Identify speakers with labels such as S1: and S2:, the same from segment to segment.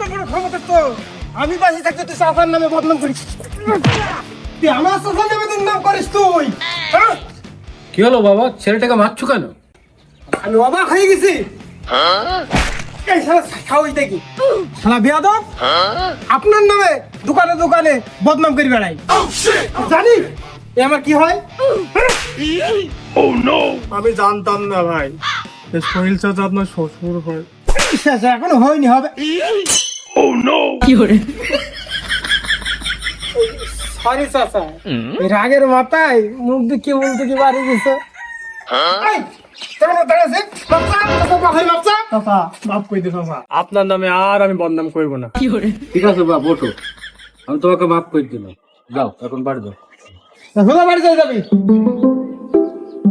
S1: এত বড় ক্ষমতা তো। আমি বাসি থাকতে তুই চাচার নামে বদনাম করিস। তুই আমার চাচার নামে বদনাম করিস তুই। হ্যাঁ?
S2: কি হলো বাবা? ছেলেটাকে মারছো কেন?
S1: আমি অবাক হয়ে গেছি। এই শালা খাওয়াই দেখি। শালা বিয়াদব। আপনার নামে দোকানে দোকানে বদনাম করে বেড়াই। জানি? এ আমার কি হয়?
S3: আমি জানতাম না ভাই। সোহেল চাচা আপনার শ্বশুর হয়।
S1: এখনও হয়নি হবে। সরি চাচা। এই রাগের মাথায় মুখ দিয়ে কি বলতে কি বাড়ি গেছে।
S3: আপনার নামে আর আমি বদনাম করব না।
S2: ঠিক আছে বাবা বসো আমি তোমাকে মাফ করে দিলাম। যাও এখন বাড়ি যাও।
S1: বাড়ি চলে যাবি?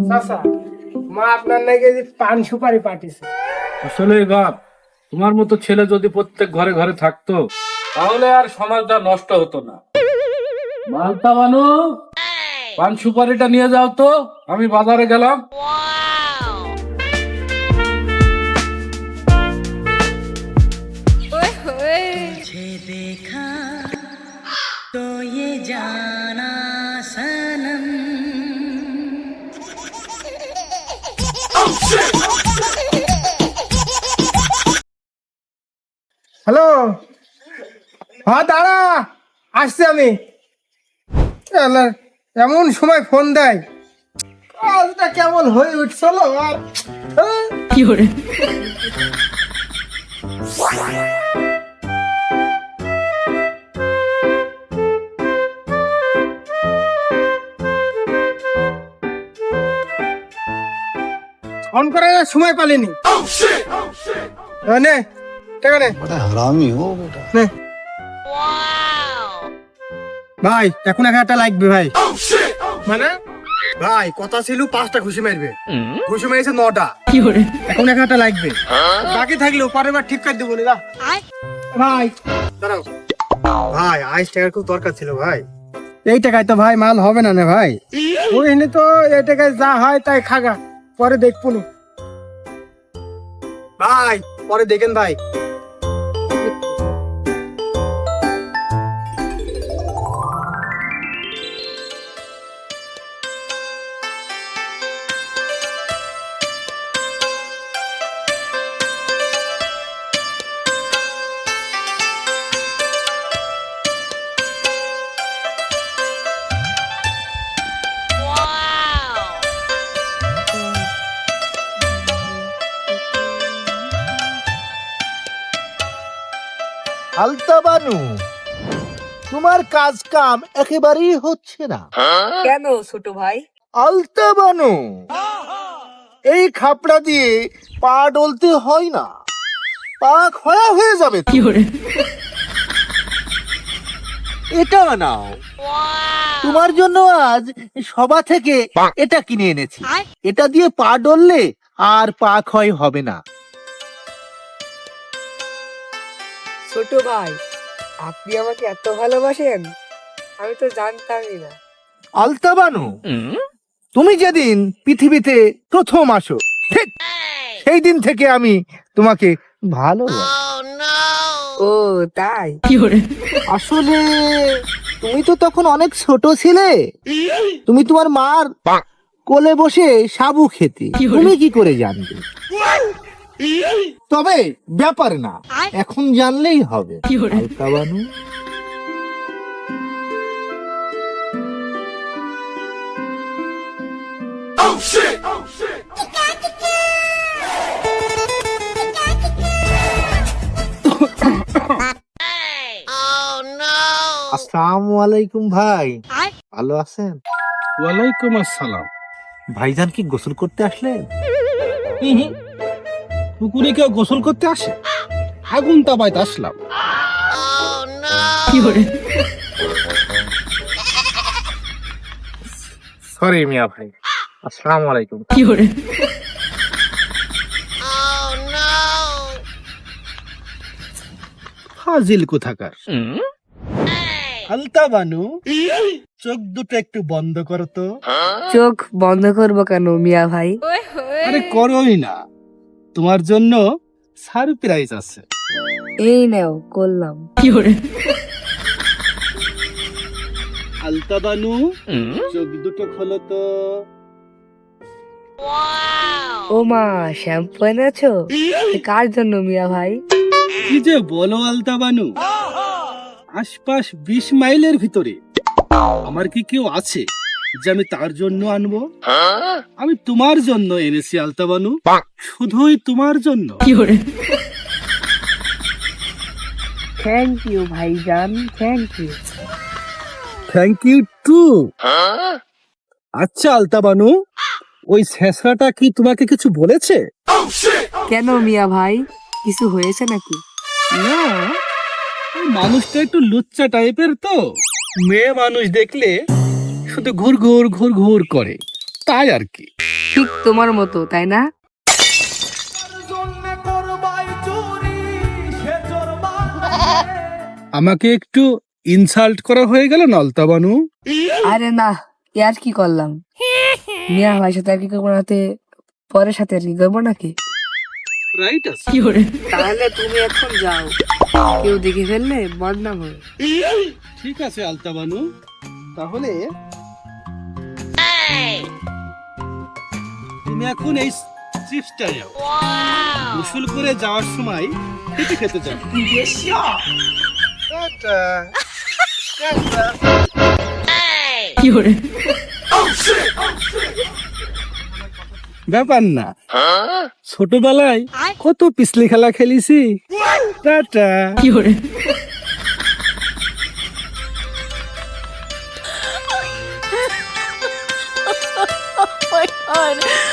S1: চাচা মা আপনার নাকি পান সুপারি পাঠিয়েছে।
S2: আসলে বাপ তোমার মতো ছেলে যদি প্রত্যেক ঘরে ঘরে থাকতো তাহলে আর সমাজটা নষ্ট হতো না মালতা বানু পান সুপারিটা নিয়ে যাও তো আমি বাজারে গেলাম
S4: ओए होए
S5: तुझे देखा तो ये जाना
S1: হ্যালো? হ্যাঁ দাঁড়া। আসছি আমি। এমন সময় ফোন দেয়। কাজটা কেমন হয়ে উঠছিল আর হ্যাঁ? ফোন করার সময় পালিনি। নে টাকা নে নে। ভাই এখন এক একটা লাগবে ভাই। মানে? ভাই কথা ছিল পাঁচটা ঘুষি মারবে। ঘুষি মেরেছে নটা। এখন এক একটা লাগবে বাকি থাকলেও পরের বার ঠিক করে দেবো না ভাই দাঁড়াও। ভাই আইস টাকার খুব দরকার ছিল ভাই। এই টাকায় তো ভাই মাল হবে না না ভাই। ওই এনে তো এই টাকায় যা হয় তাই খাগা। পরে দেখব ভাই পরে দেখেন ভাই।
S6: আলতা বানু তোমার কাজ কাম একেবারেই হচ্ছে না।
S4: কেন ছোট ভাই?
S6: আলতা বানু এই খাপড়া দিয়ে পা ডলতে হয় না। পা ক্ষয়া হয়ে যাবে তো। এটা নাও। তোমার জন্য আজ সভা থেকে এটা কিনে এনেছি। এটা দিয়ে পা ডললে আর পা ক্ষয় হবে না।
S4: ছোট ভাই আপনি আমাকে এত ভালোবাসেন আমি তো জানতামই না।
S6: আলতা বানু তুমি যেদিন পৃথিবীতে প্রথম আসো ঠিক সেই দিন থেকে আমি তোমাকে ভালো
S4: ও তাই?
S6: আসলে তুমি তো তখন অনেক ছোট ছিলে। তুমি তোমার মার কোলে বসে সাবু খেতে। তুমি কি করে জানবে? তবে ব্যাপার না এখন জানলেই হবে। আলতা বানু। আসসালামু আলাইকুম ভাই। ভালো আছেন?
S2: ওয়ালাইকুম আসসালাম।
S6: ভাইজান কি গোসল করতে আসলেন?
S2: পুকুরে কেউ গোসল করতে আসে? আগুন তাবাইতে আসলাম।
S6: সরি মিয়া ভাই। আসসালামু আলাইকুম। ফাজিল কোথাকার? আলতা বানু চোখ দুটো একটু বন্ধ করো তো
S4: চোখ বন্ধ করব কেন মিয়া ভাই?
S2: আরে করোই না। তোমার জন্য সারপ্রাইজ আছে।
S4: এই নাও করলাম।
S7: আলতা বানু চোখ দুটো খোলো তো।
S4: ও মা শ্যাম্পু এনেছো? কার জন্য মিয়া ভাই?
S7: কি যে বলো আলতা বানু? আশপাশ বিশ মাইলের ভিতরে। আমার কি কেউ আছে? যে আমি তার জন্য আনব? আমি তোমার জন্য এনেছি আলতা বানু। শুধুই তোমার জন্য।
S4: থ্যাংক ইউ ভাইজান thank you
S7: thank you too আচ্ছা আলতা বানু ওই শেষরাটা কি তোমাকে কিছু বলেছে?
S4: কেন মিয়া ভাই? কিছু হয়েছে নাকি?
S7: না মানুষটা একটু লুচ্চা টাইপের তো। মেয়ে মানুষ দেখলে শুধু ঘুর ঘুর ঘুর ঘুর করে। তাই আর কি।
S4: ঠিক তোমার মতো তাই না?
S7: আমাকে একটু ইনসাল্ট করা হয়ে গেল নলতা বানু?
S4: আরে না আর কি করলাম? মিয়া ভাই সাথে আর কি করব নাতে পরের সাথে আর কি করব নাকি?
S7: রাইট আছে।
S4: তাহলে তুমি এখন যাও। কেউ দেখে ফেললে বদনাম হবে।
S7: ঠিক আছে আলতা বানু। তাহলে তুমি এখন এই চিপসটা যাও গোসল করে যাওয়ার সময় খেতে খেতে যাও। ব্যাপার না। ছোটবেলায় কত পিছলি খেলা খেলিছি? Tata
S5: Oh god.